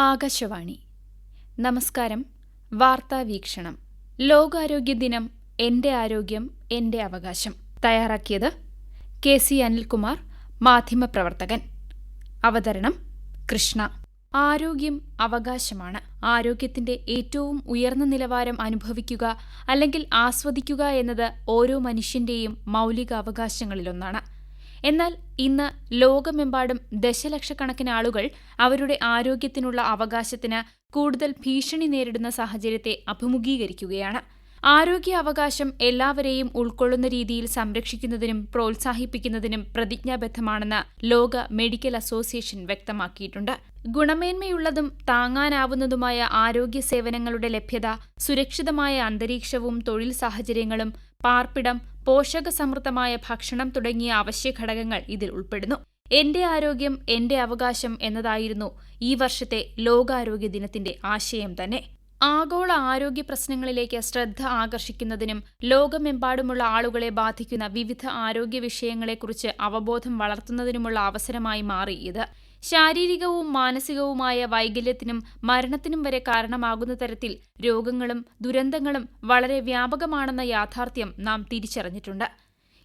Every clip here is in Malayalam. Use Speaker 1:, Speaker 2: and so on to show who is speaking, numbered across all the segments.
Speaker 1: ആകാശവാണി. നമസ്കാരം വാർത്താ വീക്ഷണം. ലോകാരോഗ്യ ദിനം എന്റെ ആരോഗ്യം എന്റെ അവകാശം. തയ്യാറാക്കിയത് കെ സി അനിൽകുമാർ മാധ്യമപ്രവർത്തകൻ. അവതരണം കൃഷ്ണ. ആരോഗ്യം അവകാശമാണ്. ആരോഗ്യത്തിന്റെ ഏറ്റവും ഉയർന്ന നിലവാരം അനുഭവിക്കുക അല്ലെങ്കിൽ ആസ്വദിക്കുക എന്നത് ഓരോ മനുഷ്യന്റെയും മൗലിക അവകാശങ്ങളിലൊന്നാണ് എന്നാൽ ഇന്ന് ലോകമെമ്പാടും ദശലക്ഷക്കണക്കിന് ആളുകൾ അവരുടെ ആരോഗ്യത്തിനുള്ള അവകാശത്തിന് കൂടുതൽ ഭീഷണി നേരിടുന്ന സാഹചര്യത്തെ അഭിമുഖീകരിക്കുകയാണ്. ആരോഗ്യ അവകാശം എല്ലാവരെയും ഉൾക്കൊള്ളുന്ന രീതിയിൽ സംരക്ഷിക്കുന്നതിനും പ്രോത്സാഹിപ്പിക്കുന്നതിനും പ്രതിജ്ഞാബദ്ധമാണെന്ന് ലോക മെഡിക്കൽ അസോസിയേഷൻ വ്യക്തമാക്കിയിട്ടുണ്ട്. ഗുണമേന്മയുള്ളതും താങ്ങാനാവുന്നതുമായ ആരോഗ്യ സേവനങ്ങളുടെ ലഭ്യത സുരക്ഷിതമായ അന്തരീക്ഷവും തൊഴിൽ സാഹചര്യങ്ങളും പാർപ്പിടം പോഷകസമൃദ്ധമായ ഭക്ഷണം തുടങ്ങിയ അവശ്യ ഘടകങ്ങൾ ഇതിൽ ഉൾപ്പെടുന്നു. എന്റെ ആരോഗ്യം എന്റെ അവകാശം എന്നതായിരുന്നു ഈ വർഷത്തെ ലോകാരോഗ്യ ദിനത്തിന്റെ ആശയം തന്നെ. ആഗോള ആരോഗ്യ പ്രശ്നങ്ങളിലേക്ക് ശ്രദ്ധ ആകർഷിക്കുന്നതിനും ലോകമെമ്പാടുമുള്ള ആളുകളെ ബാധിക്കുന്ന വിവിധ ആരോഗ്യ വിഷയങ്ങളെക്കുറിച്ച് അവബോധം വളർത്തുന്നതിനുമുള്ള അവസരമായി മാറി ഇത്. ശാരീരികവും മാനസികവുമായ വൈകല്യത്തിനും മരണത്തിനും വരെ കാരണമാകുന്ന തരത്തിൽ രോഗങ്ങളും ദുരന്തങ്ങളും വളരെ വ്യാപകമാണെന്ന യാഥാർത്ഥ്യം നാം തിരിച്ചറിഞ്ഞിട്ടുണ്ട്.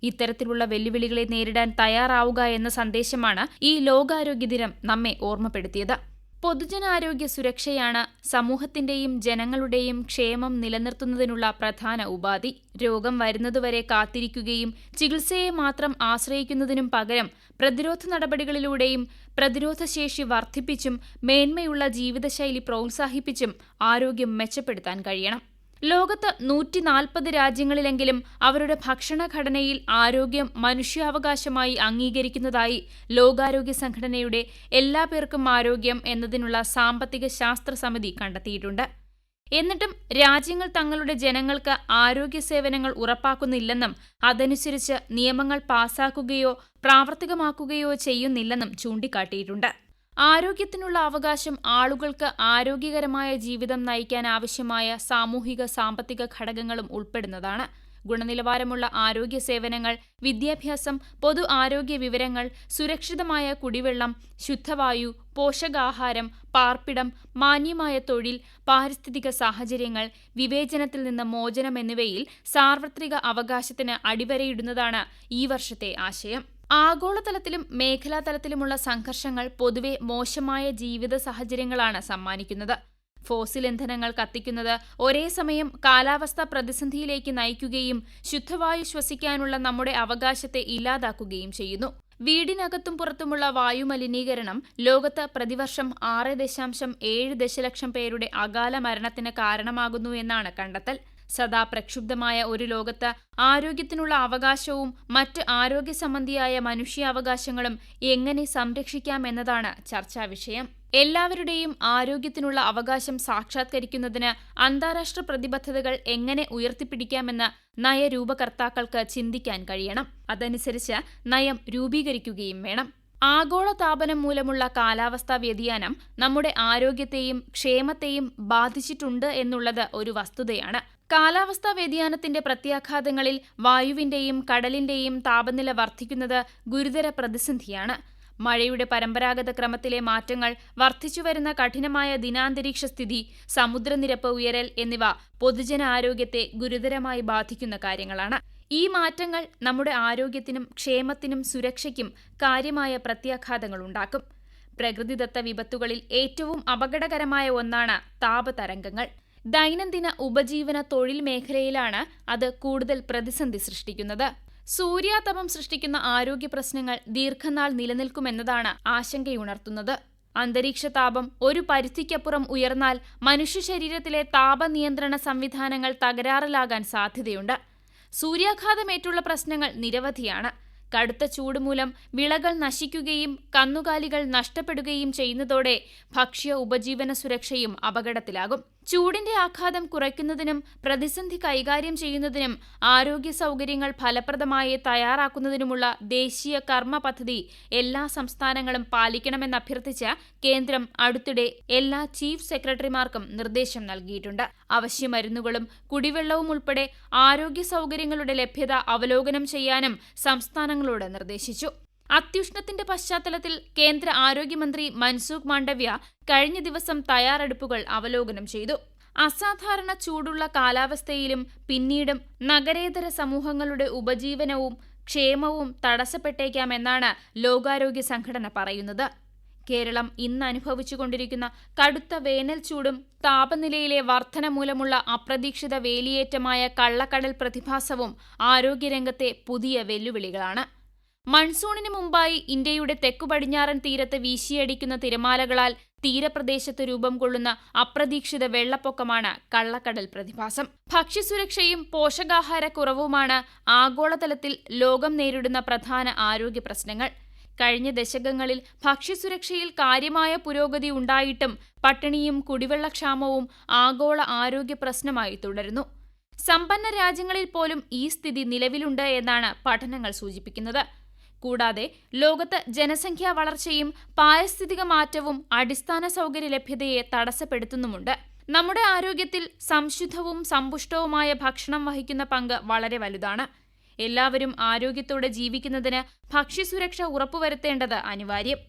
Speaker 1: ഇത്തരത്തിലുള്ള വെല്ലുവിളികളെ നേരിടാൻ തയ്യാറാവുക എന്ന സന്ദേശമാണ് ഈ ലോകാരോഗ്യ ദിനം നമ്മെ ഓർമ്മപ്പെടുത്തിയത്. പൊതുജനാരോഗ്യ സുരക്ഷയാണ് സമൂഹത്തിന്റെയും ജനങ്ങളുടെയും ക്ഷേമം നിലനിർത്തുന്നതിനുള്ള പ്രധാന ഉപാധി. രോഗം വരുന്നതുവരെ കാത്തിരിക്കുകയും ചികിത്സയെ മാത്രം ആശ്രയിക്കുന്നതിനും പകരം പ്രതിരോധ നടപടികളിലൂടെയും പ്രതിരോധശേഷി വർദ്ധിപ്പിച്ചും മേന്മയുള്ള ജീവിതശൈലി പ്രോത്സാഹിപ്പിച്ചും ആരോഗ്യം മെച്ചപ്പെടുത്താൻ കഴിയണം. ലോകത്ത് നൂറ്റി നാൽപ്പത് രാജ്യങ്ങളിലെങ്കിലും അവരുടെ ഭക്ഷണഘടനയിൽ ആരോഗ്യം മനുഷ്യാവകാശമായി അംഗീകരിക്കുന്നതായി ലോകാരോഗ്യ സംഘടനയുടെ എല്ലാ പേർക്കും ആരോഗ്യം എന്നതിനുള്ള സാമ്പത്തിക ശാസ്ത്ര സമിതി കണ്ടെത്തിയിട്ടുണ്ട്. എന്നിട്ടും രാജ്യങ്ങൾ തങ്ങളുടെ ജനങ്ങൾക്ക് ആരോഗ്യ സേവനങ്ങൾ ഉറപ്പാക്കുന്നില്ലെന്നും അതനുസരിച്ച് നിയമങ്ങൾ പാസാക്കുകയോ പ്രാവർത്തികമാക്കുകയോ ചെയ്യുന്നില്ലെന്നും ചൂണ്ടിക്കാട്ടിയിട്ടുണ്ട്. ആരോഗ്യത്തിനുള്ള അവകാശം ആളുകൾക്ക് ആരോഗ്യകരമായ ജീവിതം നയിക്കാൻ ആവശ്യമായ സാമൂഹിക സാമ്പത്തിക ഘടകങ്ങളും ഉൾപ്പെടുന്നതാണ്. ഗുണനിലവാരമുള്ള ആരോഗ്യ സേവനങ്ങൾ വിദ്യാഭ്യാസം പൊതു ആരോഗ്യ വിവരങ്ങൾ സുരക്ഷിതമായ കുടിവെള്ളം ശുദ്ധവായു പോഷകാഹാരം പാർപ്പിടം മാന്യമായ തൊഴിൽ പാരിസ്ഥിതിക സാഹചര്യങ്ങൾ വിവേചനത്തിൽ നിന്ന് മോചനം എന്നിവയിൽ സാർവത്രിക അവകാശത്തിന് അടിവരയിടുന്നതാണ് ഈ വർഷത്തെ ആശയം. ആഗോളതലത്തിലും മേഖലാതലത്തിലുമുള്ള സംഘർഷങ്ങൾ പൊതുവെ മോശമായ ജീവിത സാഹചര്യങ്ങളാണ് സമ്മാനിക്കുന്നത്. ഫോസിൽ ഇന്ധനങ്ങൾ കത്തിക്കുന്നത് ഒരേ സമയം കാലാവസ്ഥാ പ്രതിസന്ധിയിലേക്ക് നയിക്കുകയും ശുദ്ധവായു ശ്വസിക്കാനുള്ള നമ്മുടെ അവകാശത്തെ ഇല്ലാതാക്കുകയും ചെയ്യുന്നു. വീടിനകത്തും പുറത്തുമുള്ള വായുമലിനീകരണം ലോകത്ത് പ്രതിവർഷം ആറ് ദശാംശം ഏഴ് ദശലക്ഷം പേരുടെ അകാല മരണത്തിന് കാരണമാകുന്നു എന്നാണ് കണ്ടെത്തൽ. സദാ പ്രക്ഷുബ്ധമായ ഒരു ലോകത്ത് ആരോഗ്യത്തിനുള്ള അവകാശവും മറ്റ് ആരോഗ്യ സംബന്ധിയായ മനുഷ്യാവകാശങ്ങളും എങ്ങനെ സംരക്ഷിക്കാമെന്നതാണ് ചർച്ചാ വിഷയം. എല്ലാവരുടെയും ആരോഗ്യത്തിനുള്ള അവകാശം സാക്ഷാത്കരിക്കുന്നതിന് അന്താരാഷ്ട്ര പ്രതിബദ്ധതകൾ എങ്ങനെ ഉയർത്തിപ്പിടിക്കാമെന്ന് നയരൂപകർത്താക്കൾക്ക് ചിന്തിക്കാൻ കഴിയണം. അതനുസരിച്ച് നയം രൂപീകരിക്കുകയും വേണം. ആഗോള താപനം മൂലമുള്ള കാലാവസ്ഥാ വ്യതിയാനം നമ്മുടെ ആരോഗ്യത്തെയും ക്ഷേമത്തെയും ബാധിച്ചിട്ടുണ്ട് എന്നുള്ളത് ഒരു വസ്തുതയാണ്. കാലാവസ്ഥാ വ്യതിയാനത്തിന്റെ പ്രത്യാഘാതങ്ങളിൽ വായുവിന്റെയും കടലിന്റെയും താപനില വർദ്ധിക്കുന്നത് ഗുരുതര പ്രതിസന്ധിയാണ്. മഴയുടെ പരമ്പരാഗത ക്രമത്തിലെ മാറ്റങ്ങൾ വർദ്ധിച്ചുവരുന്ന കഠിനമായ ദിനാന്തരീക്ഷ സ്ഥിതി സമുദ്രനിരപ്പ് ഉയരൽ എന്നിവ പൊതുജനാരോഗ്യത്തെ ഗുരുതരമായി ബാധിക്കുന്ന കാര്യങ്ങളാണ്. ഈ മാറ്റങ്ങൾ നമ്മുടെ ആരോഗ്യത്തിനും ക്ഷേമത്തിനും സുരക്ഷയ്ക്കും കാര്യമായ പ്രത്യാഘാതങ്ങൾ ഉണ്ടാക്കും. പ്രകൃതിദത്ത വിപത്തുകളിൽ ഏറ്റവും അപകടകരമായ ഒന്നാണ് താപതരംഗങ്ങൾ ദൈനംദിന ഉപജീവന തൊഴിൽ മേഖലയിലാണ് അത് കൂടുതൽ പ്രതിസന്ധി സൃഷ്ടിക്കുന്നത്. സൂര്യാതപം സൃഷ്ടിക്കുന്ന ആരോഗ്യ പ്രശ്നങ്ങൾ ദീർഘനാൾ നിലനിൽക്കുമെന്നതാണ് ആശങ്കയുണർത്തുന്നത്. അന്തരീക്ഷ താപം ഒരു പരിധിക്കപ്പുറം ഉയർന്നാൽ മനുഷ്യ ശരീരത്തിലെ താപനിയന്ത്രണ സംവിധാനങ്ങൾ തകരാറിലാകാൻ സാധ്യതയുണ്ട്. സൂര്യാഘാതമേറ്റുള്ള പ്രശ്നങ്ങൾ നിരവധിയാണ്. കടുത്ത ചൂട് മൂലം വിളകൾ നശിക്കുകയും കന്നുകാലികൾ നഷ്ടപ്പെടുകയും ചെയ്യുന്നതോടെ ഭക്ഷ്യ ഉപജീവന സുരക്ഷയും അപകടത്തിലാകും. ചൂടിന്റെ ആഘാതം കുറയ്ക്കുന്നതിനും പ്രതിസന്ധി കൈകാര്യം ചെയ്യുന്നതിനും ആരോഗ്യ സൗകര്യങ്ങൾ ഫലപ്രദമായി തയ്യാറാക്കുന്നതിനുമുള്ള ദേശീയ കർമ്മ പദ്ധതി എല്ലാ സംസ്ഥാനങ്ങളും പാലിക്കണമെന്നഭ്യർത്ഥിച്ച് കേന്ദ്രം അടുത്തിടെ എല്ലാ ചീഫ് സെക്രട്ടറിമാർക്കും നിർദ്ദേശം നൽകിയിട്ടുണ്ട്. അവശ്യമരുന്നുകളും കുടിവെള്ളവും ഉൾപ്പെടെ ആരോഗ്യ സൗകര്യങ്ങളുടെ ലഭ്യത അവലോകനം ചെയ്യാനും സംസ്ഥാനങ്ങളോട് നിർദ്ദേശിച്ചു. അത്യുഷ്ണത്തിന്റെ പശ്ചാത്തലത്തിൽ കേന്ദ്ര ആരോഗ്യമന്ത്രി മൻസൂഖ് മാണ്ഡവ്യ കഴിഞ്ഞ ദിവസം തയ്യാറെടുപ്പുകൾ അവലോകനം ചെയ്തു. അസാധാരണ ചൂടുള്ള കാലാവസ്ഥയിലും പിന്നീടും നഗരേതര സമൂഹങ്ങളുടെ ഉപജീവനവും ക്ഷേമവും തടസ്സപ്പെട്ടേക്കാമെന്നാണ് ലോകാരോഗ്യ സംഘടന പറയുന്നത്. കേരളം ഇന്ന് അനുഭവിച്ചുകൊണ്ടിരിക്കുന്ന കടുത്ത വേനൽ ചൂടും താപനിലയിലെ വർധന മൂലമുള്ള അപ്രതീക്ഷിത വേലിയേറ്റമായ കള്ളക്കടൽ പ്രതിഭാസവും ആരോഗ്യരംഗത്തെ പുതിയ വെല്ലുവിളികളാണ്. മൺസൂണിന് മുമ്പായി ഇന്ത്യയുടെ തെക്കു പടിഞ്ഞാറൻ തീരത്ത് വീശിയടിക്കുന്ന തിരമാലകളാൽ തീരപ്രദേശത്ത് രൂപം കൊള്ളുന്ന അപ്രതീക്ഷിത വെള്ളപ്പൊക്കമാണ് കള്ളക്കടൽ പ്രതിഭാസം. ഭക്ഷ്യസുരക്ഷയും പോഷകാഹാരക്കുറവുമാണ് ആഗോളതലത്തിൽ ലോകം നേരിടുന്ന പ്രധാന ആരോഗ്യ പ്രശ്നങ്ങൾ. കഴിഞ്ഞ ദശകങ്ങളിൽ ഭക്ഷ്യസുരക്ഷയിൽ കാര്യമായ പുരോഗതി ഉണ്ടായിട്ടും പട്ടിണിയും കുടിവെള്ളക്ഷാമവും ആഗോള ആരോഗ്യ പ്രശ്നമായി തുടരുന്നു. സമ്പന്ന രാജ്യങ്ങളിൽ പോലും ഈ സ്ഥിതി നിലവിലുണ്ട് എന്നാണ് പഠനങ്ങൾ സൂചിപ്പിക്കുന്നത്. കൂടാതെ ലോകത്ത് ജനസംഖ്യാ വളർച്ചയും പാരിസ്ഥിതിക മാറ്റവും അടിസ്ഥാന സൗകര്യ ലഭ്യതയെ തടസ്സപ്പെടുത്തുന്നുമുണ്ട്. നമ്മുടെ ആരോഗ്യത്തിൽ സംശുദ്ധവും സമ്പുഷ്ടവുമായ ഭക്ഷണം വഹിക്കുന്ന പങ്ക് വളരെ വലുതാണ്. എല്ലാവരും ആരോഗ്യത്തോടെ ജീവിക്കുന്നതിന് ഭക്ഷ്യസുരക്ഷ ഉറപ്പുവരുത്തേണ്ടത് അനിവാര്യം.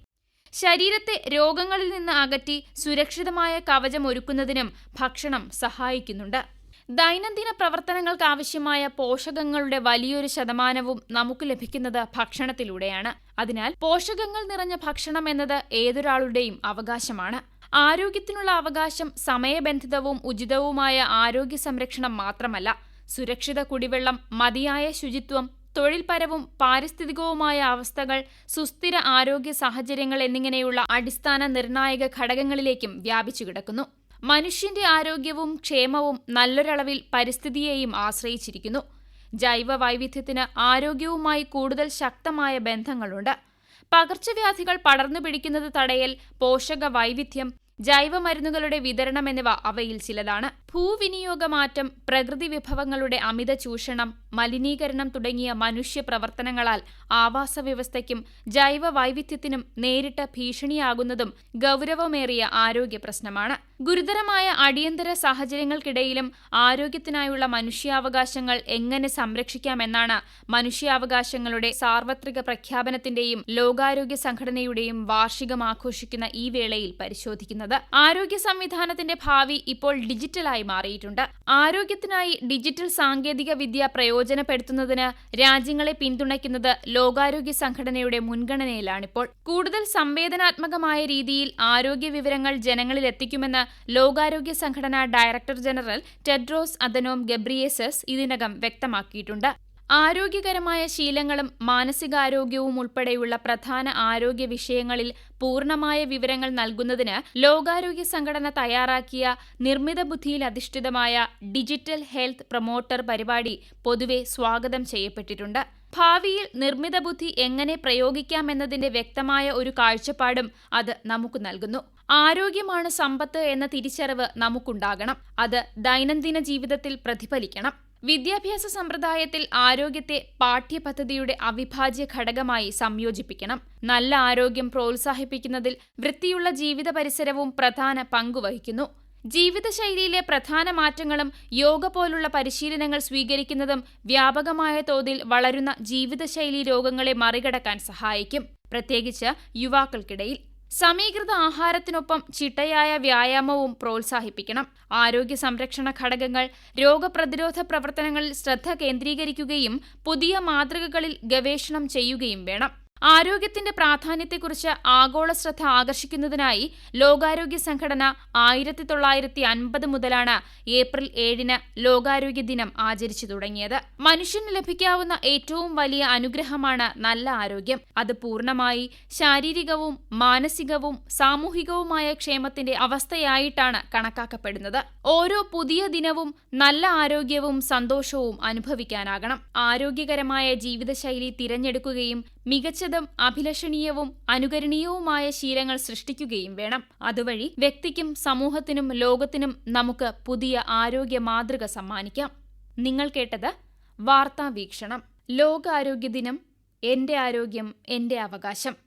Speaker 1: ശരീരത്തെ രോഗങ്ങളിൽ നിന്ന് അകറ്റി സുരക്ഷിതമായ കവചം ഒരുക്കുന്നതിനും ഭക്ഷണം സഹായിക്കുന്നുണ്ട്. ദൈനംദിന പ്രവർത്തനങ്ങൾക്ക് ആവശ്യമായ പോഷകങ്ങളുടെ വലിയൊരു ശതമാനവും നമുക്ക് ലഭിക്കുന്നത് ഭക്ഷണത്തിലൂടെയാണ്. അതിനാൽ പോഷകങ്ങൾ നിറഞ്ഞ ഭക്ഷണം എന്നത് ഏതൊരാളുടെയും അവകാശമാണ്. ആരോഗ്യത്തിനുള്ള അവകാശം സമയബന്ധിതവും ഉചിതവുമായ ആരോഗ്യ സംരക്ഷണം മാത്രമല്ല സുരക്ഷിത കുടിവെള്ളം മതിയായ ശുചിത്വം തൊഴിൽപരവും പാരിസ്ഥിതികവുമായ അവസ്ഥകൾ സുസ്ഥിര ആരോഗ്യ സാഹചര്യങ്ങൾ എന്നിങ്ങനെയുള്ള അടിസ്ഥാന നിർണായക ഘടകങ്ങളിലേക്കും വ്യാപിച്ചു കിടക്കുന്നു. മനുഷ്യന്റെ ആരോഗ്യവും ക്ഷേമവും നല്ലൊരളവിൽ പരിസ്ഥിതിയെയും ആശ്രയിച്ചിരിക്കുന്നു. ജൈവ വൈവിധ്യത്തിന് ആരോഗ്യവുമായി കൂടുതൽ ശക്തമായ ബന്ധങ്ങളുണ്ട്. പകർച്ചവ്യാധികൾ പടർന്നു പിടിക്കുന്നത് തടയൽ പോഷക വൈവിധ്യം ജൈവമരുന്നുകളുടെ വിതരണം എന്നിവ അവയിൽ ചിലതാണ്. ഭൂവിനിയോഗ മാറ്റം പ്രകൃതി വിഭവങ്ങളുടെ അമിത ചൂഷണം മലിനീകരണം തുടങ്ങിയ മനുഷ്യ പ്രവർത്തനങ്ങളാൽ ആവാസ വ്യവസ്ഥയ്ക്കും ജൈവ വൈവിധ്യത്തിനും നേരിട്ട് ഭീഷണിയാകുന്നതും ഗൗരവമേറിയ ആരോഗ്യ പ്രശ്നമാണ്. ഗുരുതരമായ അടിയന്തര സാഹചര്യങ്ങൾക്കിടയിലും ആരോഗ്യത്തിനായുള്ള മനുഷ്യാവകാശങ്ങൾ എങ്ങനെ സംരക്ഷിക്കാമെന്നാണ് മനുഷ്യാവകാശങ്ങളുടെ സാർവത്രിക പ്രഖ്യാപനത്തിന്റെയും ലോകാരോഗ്യ സംഘടനയുടെയും വാർഷികം ആഘോഷിക്കുന്ന ഈ വേളയിൽ പരിശോധിക്കുന്നത്. ആരോഗ്യ സംവിധാനത്തിന്റെ ഭാവി ഇപ്പോൾ ഡിജിറ്റലായി മാറിയിട്ടുണ്ട്. ആരോഗ്യത്തിനായി ഡിജിറ്റൽ സാങ്കേതിക വിദ്യ പ്രയോജനപ്പെടുത്തുന്നതിന് രാജ്യങ്ങളെ പിന്തുണയ്ക്കുന്നത് ലോകാരോഗ്യ സംഘടനയുടെ മുൻഗണനയിലാണിപ്പോൾ. കൂടുതൽ സംവേദനാത്മകമായ രീതിയിൽ ആരോഗ്യ വിവരങ്ങൾ ജനങ്ങളിൽ എത്തിക്കുമെന്ന് ലോകാരോഗ്യ സംഘടന director general Tedros Adhanom Ghebreyesus ഇതിനകം വ്യക്തമാക്കിയിട്ടുണ്ട്. ആരോഗ്യകരമായ ശീലങ്ങളും മാനസികാരോഗ്യവും ഉൾപ്പെടെയുള്ള പ്രധാന ആരോഗ്യ വിഷയങ്ങളിൽ പൂർണമായ വിവരങ്ങൾ നൽകുന്നതിന് ലോകാരോഗ്യ സംഘടന തയ്യാറാക്കിയ നിർമ്മിത ബുദ്ധിയിൽ അധിഷ്ഠിതമായ ഡിജിറ്റൽ ഹെൽത്ത് പ്രൊമോട്ടർ പരിപാടി പൊതുവെ സ്വാഗതം ചെയ്യപ്പെട്ടിട്ടുണ്ട്. ഭാവിയിൽ നിർമ്മിത ബുദ്ധി എങ്ങനെ പ്രയോഗിക്കാമെന്നതിന്റെ വ്യക്തമായ ഒരു കാഴ്ചപ്പാടും അത് നമുക്ക് നൽകുന്നു. ആരോഗ്യമാണ് സമ്പത്ത് എന്ന തിരിച്ചറിവ് നമുക്കുണ്ടാകണം. അത് ദൈനംദിന ജീവിതത്തിൽ പ്രതിഫലിക്കണം. വിദ്യാഭ്യാസ സമ്പ്രദായത്തിൽ ആരോഗ്യത്തെ പാഠ്യപദ്ധതിയുടെ അവിഭാജ്യ ഘടകമായി സംയോജിപ്പിക്കണം. നല്ല ആരോഗ്യം പ്രോത്സാഹിപ്പിക്കുന്നതിൽ വൃത്തിയുള്ള ജീവിത പരിസരവും പ്രധാന പങ്കുവഹിക്കുന്നു ജീവിതശൈലിയിലെ പ്രധാന മാറ്റങ്ങളും യോഗ പോലുള്ള പരിശീലനങ്ങൾ സ്വീകരിക്കുന്നതും വ്യാപകമായ തോതിൽ വളരുന്ന ജീവിതശൈലി രോഗങ്ങളെ മറികടക്കാൻ സഹായിക്കും. പ്രത്യേകിച്ച് യുവാക്കൾക്കിടയിൽ. സമീകൃത ആഹാരത്തിനൊപ്പം ചിട്ടയായ വ്യായാമവും പ്രോത്സാഹിപ്പിക്കണം. ആരോഗ്യ സംരക്ഷണ ഘടകങ്ങൾ രോഗപ്രതിരോധ പ്രവർത്തനങ്ങളിൽ ശ്രദ്ധ കേന്ദ്രീകരിക്കുകയും പുതിയ മാതൃകകളിൽ ഗവേഷണം ചെയ്യുകയും വേണം. ആരോഗ്യത്തിന്റെ പ്രാധാന്യത്തെക്കുറിച്ച് ആഗോള ശ്രദ്ധ ആകർഷിക്കുന്നതിനായി ലോകാരോഗ്യ സംഘടന ആയിരത്തി തൊള്ളായിരത്തി അൻപത് മുതലാണ് ഏപ്രിൽ ഏഴിന് ലോകാരോഗ്യ ദിനം ആചരിച്ചു തുടങ്ങിയത്. മനുഷ്യന് ലഭിക്കാവുന്ന ഏറ്റവും വലിയ അനുഗ്രഹമാണ് നല്ല ആരോഗ്യം. അത് പൂർണമായി ശാരീരികവും മാനസികവും സാമൂഹികവുമായ ക്ഷേമത്തിന്റെ അവസ്ഥയായിട്ടാണ് കണക്കാക്കപ്പെടുന്നത്. ഓരോ പുതിയ ദിനവും നല്ല ആരോഗ്യവും സന്തോഷവും അനുഭവിക്കാനാകണം. ആരോഗ്യകരമായ ജീവിതശൈലി തിരഞ്ഞെടുക്കുകയും മികച്ചതും അഭിലഷണീയവും അനുകരണീയവുമായ ശീലങ്ങൾ സൃഷ്ടിക്കുകയും വേണം. അതുവഴി വ്യക്തിക്കും സമൂഹത്തിനും ലോകത്തിനും നമുക്ക് പുതിയ ആരോഗ്യ മാതൃക സമ്മാനിക്കാം. നിങ്ങൾ കേട്ടത് വാർത്താ വീക്ഷണം. ലോകാരോഗ്യ ദിനം എന്റെ ആരോഗ്യം എന്റെ അവകാശം.